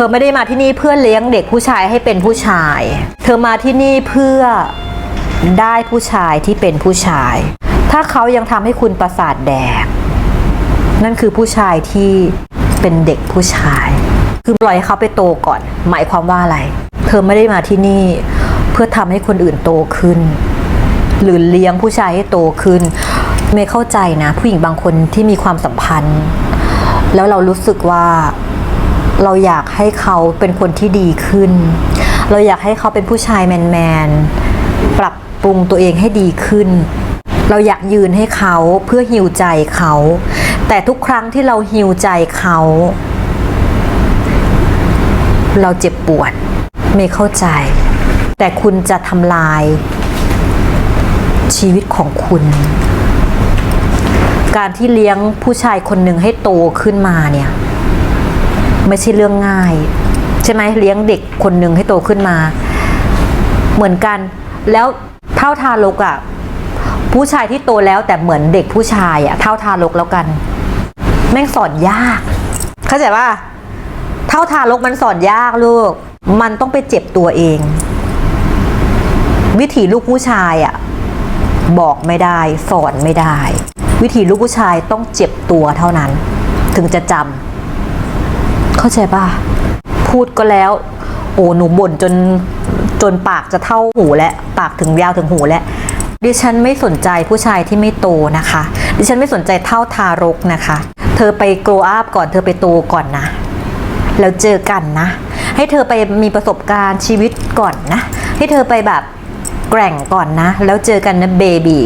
ธอไม่ได้มาที่นี่เพื่อเลี้ยงเด็กผู้ชายให้เป็นผู้ชาย เธอมาที่นี่เพื่อได้ผู้ชายที่เป็นผู้ชาย ถ้าเขายังทำให้คุณประสาทแดก นั่นคือผู้ชายที่เป็นเด็กผู้ชาย คือปล่อยเขาไปโตก่อน หมายความว่าอะไร เธอไม่ได้มาที่นี่ เพื่อทำให้คนอื่นโตขึ้น หรือเลี้ยงผู้ชายให้โตขึ้น ไม่เข้าใจนะ ผู้หญิงบางคนที่มีความสัมพันธ์ แล้วเรารู้สึกว่า เราอยากให้เขาเป็นคนที่ดีขึ้น เราอยากให้เขาเป็นผู้ชายแมนๆ ปรับปรุงตัวเองให้ดีขึ้น เราอยากยืนให้เขาเพื่อฮิวใจเขา แต่ทุกครั้งที่เราฮิวใจเขา เราเจ็บปวดไม่เข้าใจ แต่คุณจะทำลาย ชีวิตของคุณการที่เลี้ยงผู้ชายคนหนึ่งให้โตขึ้นมาเนี่ย ไม่ใช่เรื่องง่าย ใช่ไหมเลี้ยงเด็กคนหนึ่งให้โตขึ้นมา เหมือนกัน แล้วเท่าทารกอะ่ะผู้ชายที่โตแล้วแต่เหมือนเด็กผู้ชายอะ่ะเท่าทารกแล้วกัน แม่งสอนยาก เข้าใจว่าเท่าทารกมันสอนยากลูก มันต้องไปเจ็บตัวเอง วิถีลูกผู้ชายอะ่ะบอกไม่ได้สอนไม่ได้ วิธีลูกผู้ชายต้องเจ็บตัวเท่านั้น ถึงจะจำ เข้าใจป่ะ พูดก็แล้ว โอ้หนูบ่นจนจนปากจะเท่าหูและปากถึงยาวถึงหูและดิฉันไม่สนใจผู้ชายที่ไม่โตนะคะ ดิฉันไม่สนใจเท่าทารกนะคะ เธอไปโกรอัพก่อนเธอไปโตก่อนนะ แล้วเจอกันนะ ให้เธอไปมีประสบการณ์ชีวิตก่อนนะ ให้เธอไปแบบแกร่งก่อนนะ แล้วเจอกันนะเบบี